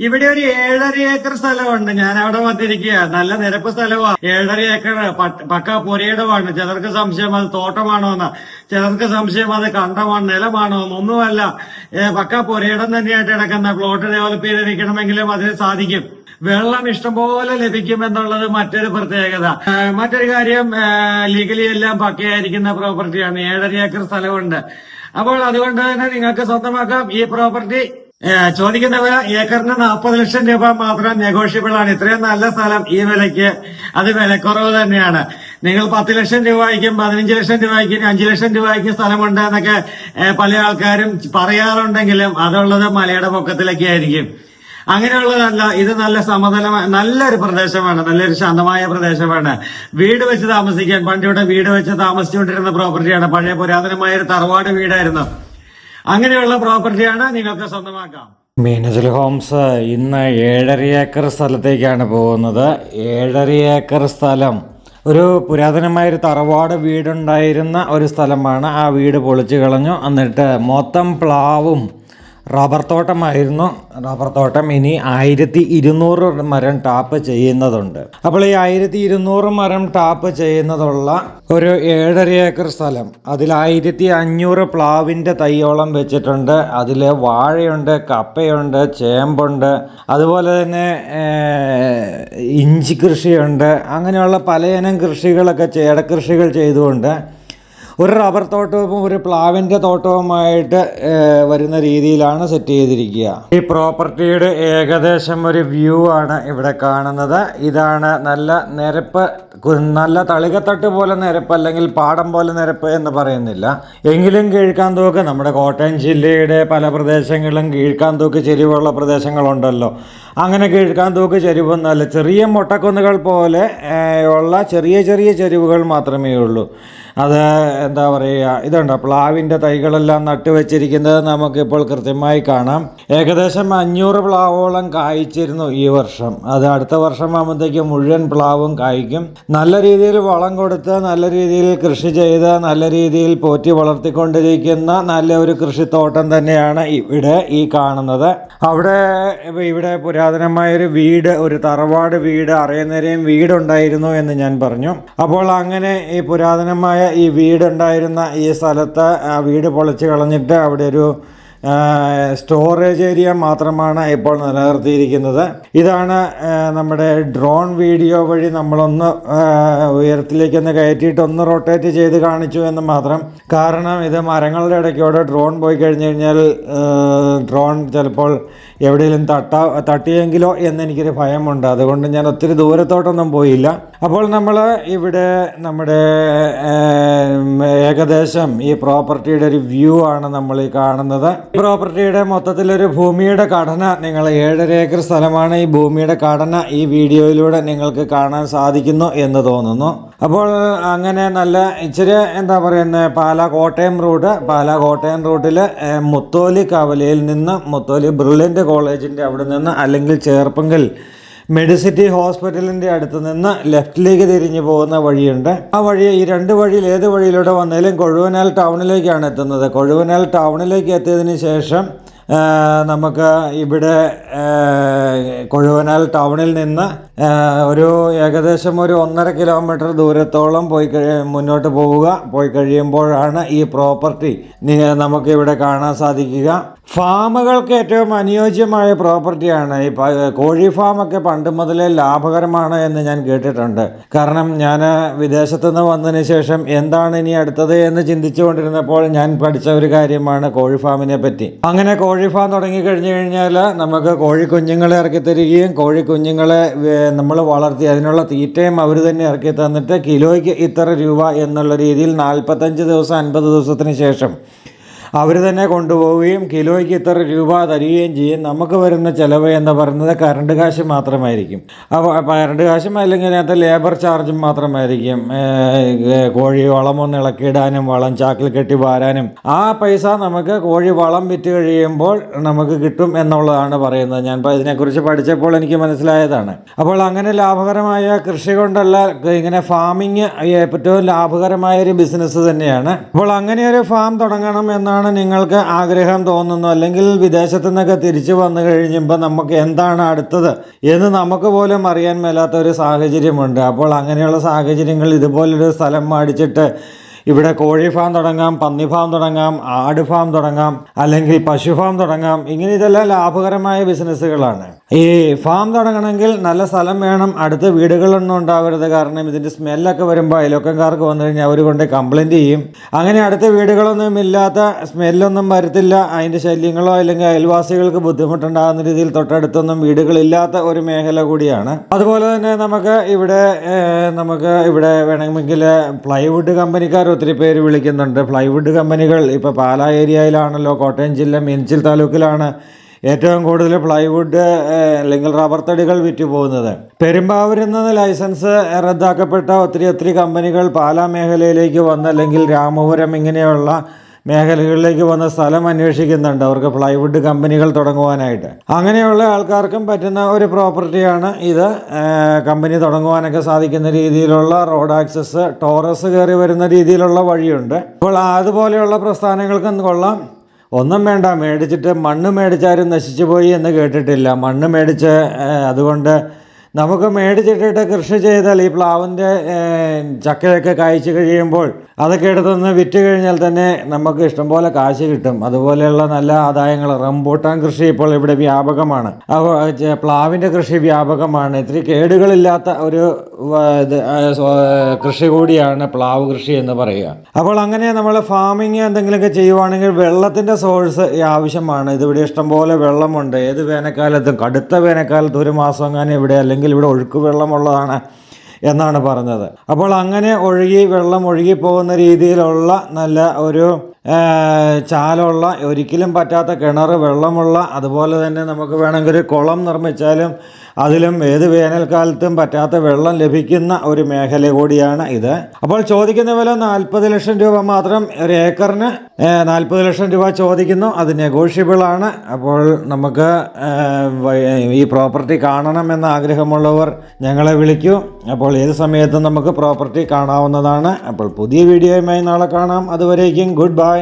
ഇവിടെ ഒരു ഏഴര ഏക്കർ സ്ഥലമുണ്ട്. ഞാൻ അവിടെ വന്നിരിക്കുക നല്ല നിരപ്പ് സ്ഥലമാണ് ഏഴര ഏക്കർ പക്ക പുരയിടമാണ്. ചിലർക്ക് സംശയം അത് തോട്ടമാണോ എന്ന് ചിലർക്ക് സംശയം അത് കണ്ടമാണ് നിലമാണോ എന്നൊന്നുമല്ല ഏ, പക്ക പുരയിടം തന്നെയായിട്ട് കിടക്കുന്ന പ്ലോട്ട് ഡെവലപ്പ് ചെയ്തിരിക്കണമെങ്കിലും അതിന് സാധിക്കും. വെള്ളം ഇഷ്ടംപോലെ ലഭിക്കുമെന്നുള്ളത് മറ്റൊരു പ്രത്യേകത. മറ്റൊരു കാര്യം ലീഗലി എല്ലാം പക്കയായിരിക്കുന്ന പ്രോപ്പർട്ടിയാണ് ഏഴര ഏക്കർ സ്ഥലമുണ്ട്. അപ്പോൾ അതുകൊണ്ട് തന്നെ നിങ്ങൾക്ക് സ്വന്തമാക്കാം ഈ പ്രോപ്പർട്ടി ചോദിക്കുന്ന വില ഏക്കറിന് നാൽപ്പത് ലക്ഷം രൂപ മാത്രം നെഗോഷ്യബിൾ ആണ്. ഇത്രയും നല്ല സ്ഥലം ഈ വിലയ്ക്ക്. അത് വിലക്കുറവ് തന്നെയാണ്. നിങ്ങൾ പത്ത് ലക്ഷം രൂപയ്ക്കും പതിനഞ്ച് ലക്ഷം രൂപയ്ക്കും അഞ്ചു ലക്ഷം രൂപയ്ക്കും സ്ഥലമുണ്ട് എന്നൊക്കെ പല ആൾക്കാരും പറയാറുണ്ടെങ്കിലും അതുള്ളത് മലയുടെ പൊക്കത്തിലൊക്കെ ആയിരിക്കും. അങ്ങനെയുള്ളതല്ല ഇത് നല്ല സമതലമായ നല്ലൊരു പ്രദേശമാണ്. നല്ലൊരു ശാന്തമായ പ്രദേശമാണ്. വീട് വെച്ച് താമസിക്കാൻ പണ്ടിവിടെ വീട് വെച്ച് താമസിച്ചുകൊണ്ടിരുന്ന പ്രോപ്പർട്ടിയാണ് പഴയ പുരാതനമായ ഒരു തറവാട് വീടായിരുന്നു. അങ്ങനെയുള്ള പ്രോപ്പർട്ടിയാണ് നിങ്ങൾക്ക് സ്വന്തമാക്കാം. മീനജൽ ഹോംസ് ഇന്ന് ഏഴര ഏക്കർ സ്ഥലത്തേക്കാണ് പോകുന്നത്. ഏഴര ഏക്കർ സ്ഥലം. ഒരു പുരാതനമായൊരു തറവാട് വീടുണ്ടായിരുന്ന ഒരു സ്ഥലമാണ് ആ വീട് പൊളിച്ചു കളഞ്ഞു. എന്നിട്ട് മൊത്തം പ്ലാവും റബ്ബർ തോട്ടമായിരുന്നു. റബ്ബർ തോട്ടം ഇനി ആയിരത്തി ഇരുന്നൂറ് മരം ടാപ്പ് ചെയ്യുന്നതുണ്ട്. അപ്പോൾ ഈ ആയിരത്തി ഇരുന്നൂറ് മരം ടാപ്പ് ചെയ്യുന്നതുള്ള ഒരു ഏഴര ഏക്കർ സ്ഥലം. അതിൽ ആയിരത്തി അഞ്ഞൂറ് പ്ലാവിന്റെ തൈയോളം വെച്ചിട്ടുണ്ട്. അതിൽ വാഴയുണ്ട് കപ്പയുണ്ട് ചേമ്പുണ്ട്. അതുപോലെ തന്നെ ഇഞ്ചി കൃഷിയുണ്ട്. അങ്ങനെയുള്ള പലയിനം കൃഷികളൊക്കെ ചേടക്കൃഷികൾ ചെയ്തുകൊണ്ട് ഒരു റബ്ബർ തോട്ടവും ഒരു പ്ലാവിന്റെ തോട്ടവുമായിട്ട് വരുന്ന രീതിയിലാണ് സെറ്റ് ചെയ്തിരിക്കുക. ഈ പ്രോപ്പർട്ടിയുടെ ഏകദേശം ഒരു വ്യൂ ആണ് ഇവിടെ കാണുന്നത്. ഇതാണ് നല്ല നിരപ്പ് നല്ല തളികത്തട്ട് പോലെ നിരപ്പ് അല്ലെങ്കിൽ പാടം പോലെ നിരപ്പ് എന്ന് പറയുന്നില്ല. എങ്കിലും കീഴ്ക്കാന്തോക്ക് നമ്മുടെ കോട്ടയം ജില്ലയുടെ പല പ്രദേശങ്ങളും കീഴ്ക്കാന്തോക്ക് ചെരിവുള്ള പ്രദേശങ്ങളുണ്ടല്ലോ. അങ്ങനെ കീഴ്ക്കാന്തോക്ക് ചെരിവൊന്നുമല്ല ചെറിയ മുട്ടക്കുന്നുകൾ പോലെ ഉള്ള ചെറിയ ചെറിയ ചെരിവുകൾ മാത്രമേ ഉള്ളൂ. അത് എന്താ പറയുക ഇതുണ്ട്. പ്ലാവിന്റെ തൈകളെല്ലാം നട്ടു വെച്ചിരിക്കുന്നത് നമുക്കിപ്പോൾ കൃത്യമായി കാണാം. ഏകദേശം അഞ്ഞൂറ് പ്ലാവോളം കായ്ച്ചിരുന്നു ഈ വർഷം. അത് അടുത്ത വർഷം മുഴുവൻ പ്ലാവും കായ്ക്കും. നല്ല രീതിയിൽ വളം കൊടുത്ത് നല്ല രീതിയിൽ കൃഷി ചെയ്ത് നല്ല രീതിയിൽ പോറ്റി വളർത്തിക്കൊണ്ടിരിക്കുന്ന നല്ല ഒരു കൃഷിത്തോട്ടം തന്നെയാണ് ഇവിടെ ഈ കാണുന്നത്. അവിടെ ഇവിടെ പുരാതനമായൊരു വീട് ഒരു തറവാട് വീട് അറിയുന്നവരെയും വീടുണ്ടായിരുന്നു എന്ന് ഞാൻ പറഞ്ഞു. അപ്പോൾ അങ്ങനെ ഈ പുരാതനമായ ഈ വീടുണ്ടായിരുന്ന ഈ സ്ഥലത്ത് ആ വീട് പൊളിച്ച് കളഞ്ഞിട്ട് അവിടെ ഒരു സ്റ്റോറേജ് ഏരിയ മാത്രമാണ് ഇപ്പോൾ നിലനിർത്തിയിരിക്കുന്നത്. ഇതാണ് നമ്മുടെ ഡ്രോൺ വീഡിയോ വഴി നമ്മളൊന്ന് ഉയരത്തിലേക്കൊന്ന് കയറ്റിയിട്ട് ഒന്ന് റൊട്ടേറ്റ് ചെയ്ത് കാണിച്ചു എന്ന് മാത്രം. കാരണം ഇത് മരങ്ങളുടെ ഇടയ്ക്കൂടെ ഡ്രോൺ പോയി കഴിഞ്ഞു കഴിഞ്ഞാൽ ഡ്രോൺ ചിലപ്പോൾ എവിടെയെങ്കിലും തട്ടാ തട്ടിയെങ്കിലോ എന്നെനിക്കൊരു ഭയമുണ്ട്. അതുകൊണ്ട് ഞാൻ ഒത്തിരി ദൂരത്തോട്ടൊന്നും പോയില്ല. അപ്പോൾ നമ്മൾ ഇവിടെ നമ്മുടെ ഏകദേശം ഈ പ്രോപ്പർട്ടിയുടെ ഒരു വ്യൂ ആണ് നമ്മൾ ഈ കാണുന്നത്. ഈ പ്രോപ്പർട്ടിയുടെ മൊത്തത്തിലൊരു ഭൂമിയുടെ ഘടന നിങ്ങൾ ഏഴര ഏക്കർ സ്ഥലമാണ് ഈ ഭൂമിയുടെ ഘടന ഈ വീഡിയോയിലൂടെ നിങ്ങൾക്ക് കാണാൻ സാധിക്കുന്നു എന്ന് തോന്നുന്നു. അപ്പോൾ അങ്ങനെ നല്ല ഇച്ചിരി എന്താ പറയുന്നത് പാല കോട്ടയം റൂട്ട് പാല കോട്ടയം റൂട്ടിൽ മുത്തോലി കവലയിൽ നിന്ന് മുത്തോലി ബ്രില്യന്റ് കോളേജിന്റെ അവിടെ നിന്ന് അല്ലെങ്കിൽ ചേർപ്പങ്കൽ മെഡിസിറ്റി ഹോസ്പിറ്റലിന്റെ അടുത്ത് നിന്ന് ലെഫ്റ്റിലേക്ക് തിരിഞ്ഞു പോകുന്ന വഴിയുണ്ട്. ആ വഴി ഈ രണ്ട് വഴിയിൽ ഏത് വഴിയിലൂടെ വന്നാലും കൊഴുവനാൽ ടൗണിലേക്കാണ് എത്തുന്നത്. കൊഴുവനാൽ ടൗണിലേക്ക് എത്തിയതിന് ശേഷം നമുക്ക് ഇവിടെ കൊഴുവനാൽ ടൗണിൽ നിന്ന് ഒരു ഏകദേശം ഒരു ഒന്നര കിലോമീറ്റർ ദൂരത്തോളം പോയി മുന്നോട്ട് പോവുക. പോയി കഴിയുമ്പോഴാണ് ഈ പ്രോപ്പർട്ടി നമുക്ക് ഇവിടെ കാണാൻ സാധിക്കുക. ഫാമുകൾക്ക് ഏറ്റവും അനുയോജ്യമായ പ്രോപ്പർട്ടിയാണ് ഈ കോഴി ഫാമൊക്കെ പണ്ട് മുതലേ ലാഭകരമാണ് എന്ന് ഞാൻ കേട്ടിട്ടുണ്ട്. കാരണം ഞാൻ വിദേശത്തു നിന്ന് വന്നതിന് ശേഷം എന്താണ് ഇനി അടുത്തത് എന്ന് ചിന്തിച്ചുകൊണ്ടിരുന്നപ്പോൾ ഞാൻ പഠിച്ച ഒരു കാര്യമാണ് കോഴി ഫാമിനെ പറ്റി. അങ്ങനെ കോഴി ഫാം തുടങ്ങി കഴിഞ്ഞു കഴിഞ്ഞാൽ നമുക്ക് കോഴിക്കുഞ്ഞുങ്ങളെ ഇറക്കി തരികയും കോഴി കുഞ്ഞുങ്ങളെ നമ്മൾ വളർത്തി അതിനുള്ള തീറ്റയും അവർ തന്നെ ഇറക്കി തന്നിട്ട് കിലോയ്ക്ക് ഇത്ര രൂപ എന്നുള്ള രീതിയിൽ നാൽപ്പത്തഞ്ച് ദിവസം അൻപത് ദിവസത്തിന് ശേഷം അവർ തന്നെ കൊണ്ടുപോവുകയും കിലോയ്ക്ക് ഇത്ര രൂപ തരികയും ചെയ്യും. നമുക്ക് വരുന്ന ചിലവ് എന്ന് പറയുന്നത് കറണ്ട് കാശ് മാത്രമായിരിക്കും. അപ്പോൾ കറണ്ട് കാശും അല്ലെങ്കിൽ അതിനകത്ത് ലേബർ ചാർജും മാത്രമായിരിക്കും. കോഴി വളമൊന്ന് ഇളക്കിയിടാനും വളം ചാക്കിൽ കെട്ടി വാരാനും. ആ പൈസ നമുക്ക് കോഴി വളം വിറ്റ് കഴിയുമ്പോൾ നമുക്ക് കിട്ടും എന്നുള്ളതാണ് പറയുന്നത്. ഞാൻ ഇതിനെക്കുറിച്ച് പഠിച്ചപ്പോൾ എനിക്ക് മനസ്സിലായതാണ്. അപ്പോൾ അങ്ങനെ ലാഭകരമായ കൃഷി കൊണ്ടല്ല ഇങ്ങനെ ഫാമിങ് ഏറ്റവും ലാഭകരമായ ഒരു ബിസിനസ് തന്നെയാണ്. അപ്പോൾ അങ്ങനെ ഒരു ഫാം തുടങ്ങണം എന്നാണ് എന്നാണ് നിങ്ങൾക്ക് ആഗ്രഹം തോന്നുന്നു? അല്ലെങ്കിൽ വിദേശത്തു നിന്നൊക്കെ തിരിച്ചു വന്നു കഴിഞ്ഞുമ്പോൾ നമുക്ക് എന്താണ് അടുത്തത്? എന്ന് നമുക്ക് പോലും അറിയാൻ മേലാത്ത ഒരു സാഹചര്യമുണ്ട്. അപ്പോൾ അങ്ങനെയുള്ള സാഹചര്യങ്ങൾ ഇതുപോലൊരു സ്ഥലം മേടിച്ചിട്ട് ഇവിടെ കോഴി ഫാം തുടങ്ങാം പന്നി ഫാം തുടങ്ങാം ആട് ഫാം തുടങ്ങാം അല്ലെങ്കിൽ പശു ഫാം തുടങ്ങാം ഇങ്ങനെ ഇതെല്ലാം ലാഭകരമായ ബിസിനസ്സുകളാണ് ഈ ഫാം തുടങ്ങണമെങ്കിൽ നല്ല സ്ഥലം വേണം അടുത്ത വീടുകളൊന്നും ഉണ്ടാവരുത്. കാരണം ഇതിന്റെ സ്മെല്ലൊക്കെ വരുമ്പോൾ അയലോക്കംകാർക്ക് വന്നു കഴിഞ്ഞാൽ അവർ കൊണ്ട് കംപ്ലൈന്റ് ചെയ്യും. അങ്ങനെ അടുത്ത വീടുകളൊന്നും ഇല്ലാത്ത സ്മെല്ലൊന്നും വരത്തില്ല. അതിന്റെ ശല്യങ്ങളോ അല്ലെങ്കിൽ അയൽവാസികൾക്ക് ബുദ്ധിമുട്ടുണ്ടാകുന്ന രീതിയിൽ തൊട്ടടുത്തൊന്നും വീടുകളില്ലാത്ത ഒരു മേഖല കൂടിയാണ്. അതുപോലെ തന്നെ നമുക്ക് ഇവിടെ നമുക്ക് ഇവിടെ വേണമെങ്കിൽ പ്ലൈവുഡ് കമ്പനിക്കാർ ഒത്തിരി പേര് വിളിക്കുന്നുണ്ട്. പ്ലൈവുഡ് കമ്പനികൾ ഇപ്പോൾ പാലാ ഏരിയയിലാണല്ലോ കോട്ടയം ജില്ല മീനച്ചിൽ താലൂക്കിലാണ്. ഏറ്റവും കൂടുതൽ പ്ലൈവുഡ് അല്ലെങ്കിൽ റബ്ബർ തടികൾ വിറ്റ് പോകുന്നത് പെരുമ്പാവൂരിൽ നിന്ന് ലൈസൻസ് റദ്ദാക്കപ്പെട്ട ഒത്തിരി ഒത്തിരി കമ്പനികൾ പാലാ മേഖലയിലേക്ക് വന്ന് അല്ലെങ്കിൽ രാമപുരം ഇങ്ങനെയുള്ള മേഖലകളിലേക്ക് വന്ന സ്ഥലം അന്വേഷിക്കുന്നുണ്ട്. അവർക്ക് പ്ലൈവുഡ് കമ്പനികൾ തുടങ്ങുവാനായിട്ട്. അങ്ങനെയുള്ള ആൾക്കാർക്കും പറ്റുന്ന ഒരു പ്രോപ്പർട്ടിയാണ് ഇത്. കമ്പനി തുടങ്ങുവാനൊക്കെ സാധിക്കുന്ന രീതിയിലുള്ള റോഡ് ആക്സസ് ടോറസ് കയറി വരുന്ന രീതിയിലുള്ള വഴിയുണ്ട്. അപ്പോൾ അതുപോലെയുള്ള പ്രസ്ഥാനങ്ങൾക്കും കൊള്ളാം. ഒന്നും വേണ്ട മേടിച്ചിട്ട് മണ്ണ് മേടിച്ചാരും നശിച്ചു പോയി എന്ന് കേട്ടിട്ടില്ല. മണ്ണ് മേടിച്ച് അതുകൊണ്ട് നമുക്ക് മേടിച്ചിട്ടിട്ട് കൃഷി ചെയ്താൽ ഈ പ്ലാവിന്റെ ചക്കയൊക്കെ കായ്ച്ചു കഴിയുമ്പോൾ അതൊക്കെ എടുത്തൊന്ന് വിറ്റ് കഴിഞ്ഞാൽ തന്നെ നമുക്ക് ഇഷ്ടംപോലെ കാശ് കിട്ടും. അതുപോലെയുള്ള നല്ല ആദായങ്ങൾ. റംബൂട്ടാൻ കൃഷി ഇപ്പോൾ ഇവിടെ വ്യാപകമാണ്. അപ്പോൾ പ്ലാവിന്റെ കൃഷി വ്യാപകമാണ്. ഇത്തിരി കേടുകളില്ലാത്ത ഒരു കൃഷി കൂടിയാണ് പ്ലാവ് കൃഷി എന്ന് പറയുക. അപ്പോൾ അങ്ങനെ നമ്മൾ ഫാമിങ് എന്തെങ്കിലുമൊക്കെ ചെയ്യുവാണെങ്കിൽ വെള്ളത്തിന്റെ സോഴ്സ് ആവശ്യമാണ്. ഇതിവിടെ ഇഷ്ടംപോലെ വെള്ളമുണ്ട്. ഏത് വേനൽക്കാലത്തും കടുത്ത വേനൽക്കാലത്ത് ഒരു മാസം അങ്ങനെ ഇവിടെ അല്ലെങ്കിൽ ഇവിടെ ഒഴുക്ക് വെള്ളമുള്ളതാണ് എന്നാണ് പറഞ്ഞത്. അപ്പോൾ അങ്ങനെ ഒഴുകി വെള്ളം ഒഴുകി പോകുന്ന രീതിയിലുള്ള നല്ല ഒരു ചാലുള്ള ഒരിക്കലും പറ്റാത്ത കിണർ വെള്ളമുള്ള അതുപോലെ തന്നെ നമുക്ക് വേണമെങ്കിൽ ഒരു കുളം നിർമ്മിച്ചാലും അതിലും ഏത് വേനൽക്കാലത്തും പറ്റാത്ത വെള്ളം ലഭിക്കുന്ന ഒരു മേഖല കൂടിയാണ് ഇത്. അപ്പോൾ ചോദിക്കുന്ന വില നാൽപ്പത് ലക്ഷം രൂപ മാത്രം ഒരു ഏക്കറിന് നാൽപ്പത് ലക്ഷം രൂപ ചോദിക്കുന്നു. അത് നെഗോഷ്യബിൾ ആണ്. അപ്പോൾ നമുക്ക് ഈ പ്രോപ്പർട്ടി കാണണമെന്ന് ആഗ്രഹമുള്ളവർ ഞങ്ങളെ വിളിക്കൂ. അപ്പോൾ ഏത് സമയത്തും നമുക്ക് പ്രോപ്പർട്ടി കാണാവുന്നതാണ്. അപ്പോൾ പുതിയ വീഡിയോയുമായി നാളെ കാണാം. അതുവരേക്കും ഗുഡ് ബൈ.